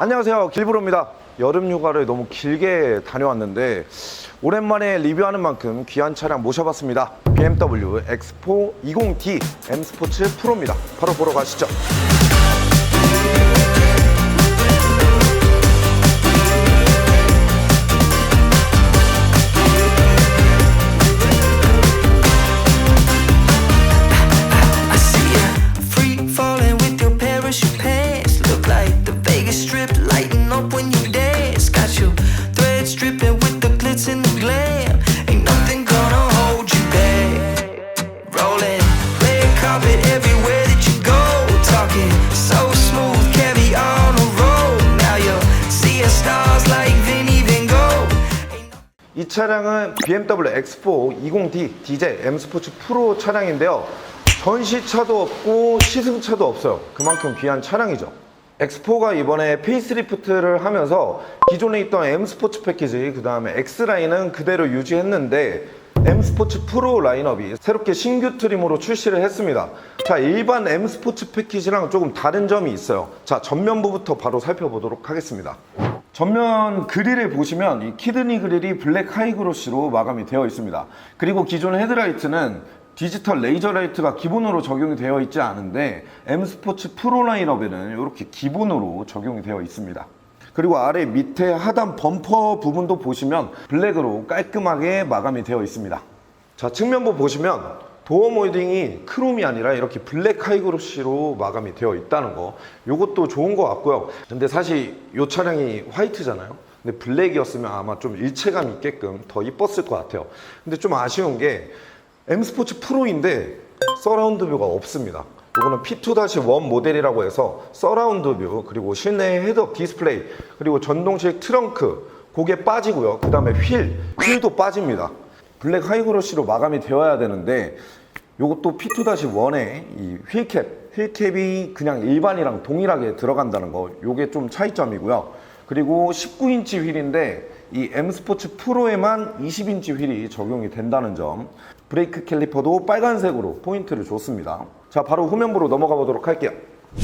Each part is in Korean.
안녕하세요. 길브로입니다. 여름 휴가를 너무 길게 다녀왔는데 오랜만에 리뷰하는 만큼 귀한 차량 모셔봤습니다. BMW X4 20D M 스포츠 프로입니다. 바로 보러 가시죠 이 차량은 BMW X4 20D 디젤 M 스포츠 프로 차량인데요. 전시차도 없고 시승차도 없어요. 그만큼 귀한 차량이죠. X4가 이번에 페이스리프트를 하면서 기존에 있던 M 스포츠 패키지, 그 다음에 X 라인은 그대로 유지했는데 M 스포츠 프로 라인업이 새롭게 신규 트림으로 출시를 했습니다. 자, 일반 M 스포츠 패키지랑 조금 다른 점이 있어요. 자, 전면부부터 바로 살펴보도록 하겠습니다. 전면 그릴을 보시면 이 키드니 그릴이 블랙 하이그로시로 마감이 되어 있습니다. 그리고 기존 헤드라이트는 디지털 레이저 라이트가 기본으로 적용이 되어 있지 않은데 M 스포츠 프로 라인업에는 이렇게 기본으로 적용이 되어 있습니다. 그리고 아래 밑에 하단 범퍼 부분도 보시면 블랙으로 깔끔하게 마감이 되어 있습니다. 자 측면부 보시면 도어 몰딩이 크롬이 아니라 이렇게 블랙 하이그로시로 마감이 되어 있다는 거. 이것도 좋은 것 같고요. 근데 사실 이 차량이 화이트잖아요. 근데 블랙이었으면 아마 좀 일체감 있게끔 더 이뻤을 것 같아요. 근데 좀 아쉬운 게 M 스포츠 프로인데 서라운드 뷰가 없습니다 이거는 P2-1 모델이라고 해서 서라운드 뷰 그리고 실내 헤드업 디스플레이 그리고 전동식 트렁크 고개 빠지고요 그 다음에 휠 휠도 빠집니다 블랙 하이그로시로 마감이 되어야 되는데 요것도 P2-1에 이 휠캡, 휠캡이 그냥 일반이랑 동일하게 들어간다는 거 요게 좀 차이점이고요. 그리고 19인치 휠인데 이 M 스포츠 프로에만 20인치 휠이 적용이 된다는 점. 브레이크 캘리퍼도 빨간색으로 포인트를 줬습니다. 자, 바로 후면부로 넘어가 보도록 할게요.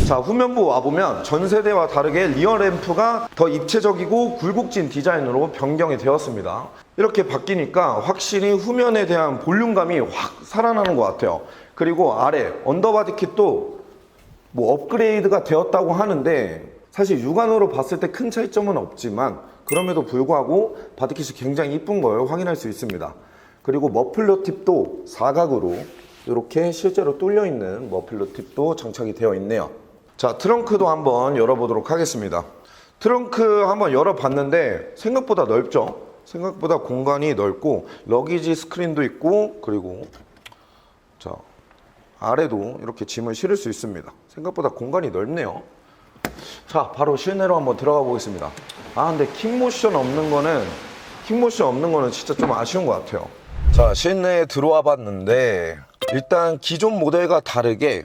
자, 후면부 와보면 전 세대와 다르게 리어 램프가 더 입체적이고 굴곡진 디자인으로 변경이 되었습니다. 이렇게 바뀌니까 확실히 후면에 대한 볼륨감이 확 살아나는 것 같아요. 그리고 아래 언더바디 킷도 뭐 업그레이드가 되었다고 하는데 사실 육안으로 봤을 때 큰 차이점은 없지만 그럼에도 불구하고 바디킷이 굉장히 이쁜 걸 확인할 수 있습니다. 그리고 머플러 팁도 사각으로 이렇게 실제로 뚫려 있는 머플러 팁도 장착이 되어 있네요. 자, 트렁크도 한번 열어보도록 하겠습니다. 트렁크 한번 열어봤는데 생각보다 넓죠? 생각보다 공간이 넓고 러기지 스크린도 있고 그리고 자 아래도 이렇게 짐을 실을 수 있습니다. 생각보다 공간이 넓네요. 자, 바로 실내로 한번 들어가 보겠습니다. 아, 근데 킥모션 없는 거는 킥모션 없는 거는 진짜 좀 아쉬운 것 같아요. 자, 실내에 들어와 봤는데 일단 기존 모델과 다르게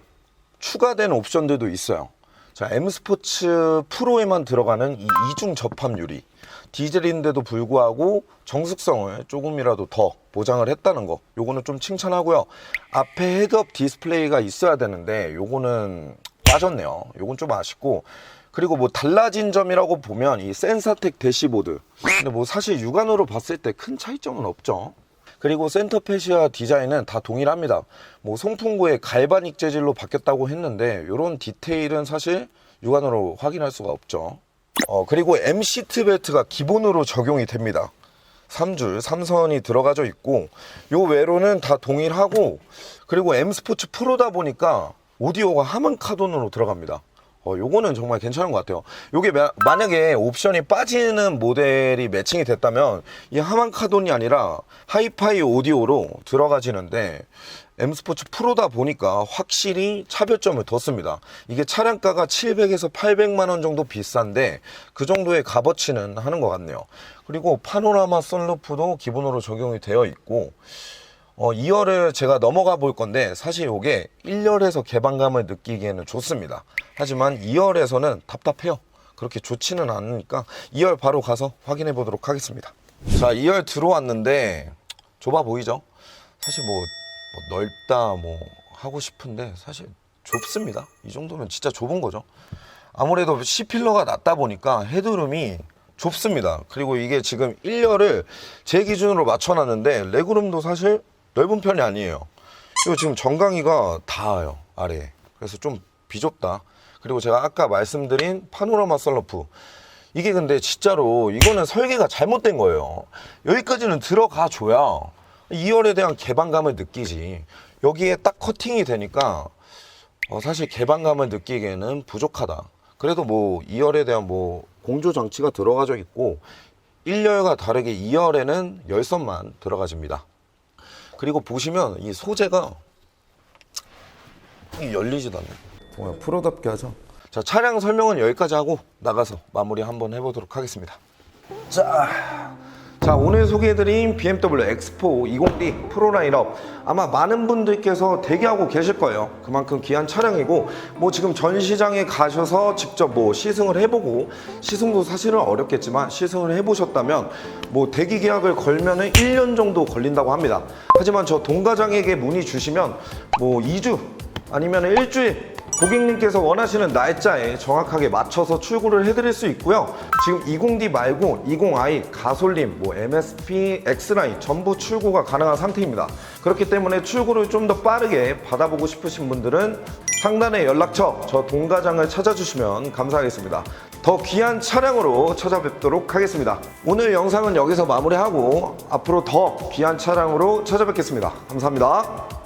추가된 옵션들도 있어요. 자, M 스포츠 프로에만 들어가는 이 이중 접합 유리. 디젤인데도 불구하고 정숙성을 조금이라도 더 보장을 했다는 거. 요거는 좀 칭찬하고요. 앞에 헤드업 디스플레이가 있어야 되는데 요거는 빠졌네요. 요건 좀 아쉽고 그리고 뭐 달라진 점이라고 보면 이 센사텍 대시보드. 근데 뭐 사실 육안으로 봤을 때 큰 차이점은 없죠. 그리고 센터 페시아 디자인은 다 동일합니다. 뭐 송풍구의 갈바닉 재질로 바뀌었다고 했는데 이런 디테일은 사실 육안으로 확인할 수가 없죠. 어, 그리고 M 시트 벨트가 기본으로 적용이 됩니다. 3줄, 3선이 들어가져 있고 요 외로는 다 동일하고 그리고 M 스포츠 프로다 보니까 오디오가 하만 카돈으로 들어갑니다. 어, 요거는 정말 괜찮은 것 같아요. 요게 마- 만약에 옵션이 빠지는 모델이 매칭이 됐다면 이 하만 카돈이 아니라 하이파이 오디오로 들어가지는데 M 스포츠 프로다 보니까 확실히 차별점을 뒀습니다. 이게 차량가가 700에서 800만 원 정도 비싼데 그 정도의 값어치는 하는 것 같네요. 그리고 파노라마 썬루프도 기본으로 적용이 되어 있고 어, 2열을 제가 넘어가 볼 건데 사실 이게 1열에서 개방감을 느끼기에는 좋습니다. 하지만 2열에서는 답답해요. 그렇게 좋지는 않으니까 2열 바로 가서 확인해 보도록 하겠습니다. 자, 2열 들어왔는데 좁아 보이죠? 사실 뭐, 뭐 넓다 뭐 하고 싶은데 사실 좁습니다. 이 정도면 진짜 좁은 거죠. 아무래도 C필러가 낮다 보니까 헤드룸이 좁습니다. 그리고 이게 지금 1열을 제 기준으로 맞춰놨는데 레그룸도 사실 넓은 편이 아니에요. 그리고 지금 정강이가 닿아요 아래에. 그래서 좀 비좁다. 그리고 제가 아까 말씀드린 파노라마 썰러프 이게 근데 진짜로 이거는 설계가 잘못된 거예요. 여기까지는 들어가 줘야 2열에 대한 개방감을 느끼지. 여기에 딱 커팅이 되니까 어, 사실 개방감을 느끼기에는 부족하다. 그래도 뭐 2열에 대한 뭐 공조 장치가 들어가져 있고 1열과 다르게 2열에는 열선만 들어가집니다. 그리고 보시면 이 소재가 이 열리지도 않네. 뭐야 프로답게 하죠. 자 차량 설명은 여기까지 하고 나가서 마무리 한번 해보도록 하겠습니다. 자, 자 오늘 소개해드린 BMW X4 20D 프로 라인업 아마 많은 분들께서 대기하고 계실 거예요. 그만큼 귀한 차량이고 뭐 지금 전시장에 가셔서 직접 뭐 시승을 해보고 시승도 사실은 어렵겠지만 시승을 해보셨다면 뭐 대기 계약을 걸면은 1년 정도 걸린다고 합니다. 하지만 저 동가장에게 문의 주시면 뭐 2주 아니면 일주일 고객님께서 원하시는 날짜에 정확하게 맞춰서 출고를 해드릴 수 있고요. 지금 20D 말고 20i, 가솔린, 뭐 MSP, X라인 전부 출고가 가능한 상태입니다. 그렇기 때문에 출고를 좀 더 빠르게 받아보고 싶으신 분들은 상단의 연락처 저 동가장을 찾아주시면 감사하겠습니다. 더 귀한 차량으로 찾아뵙도록 하겠습니다. 오늘 영상은 여기서 마무리하고 앞으로 더 귀한 차량으로 찾아뵙겠습니다. 감사합니다.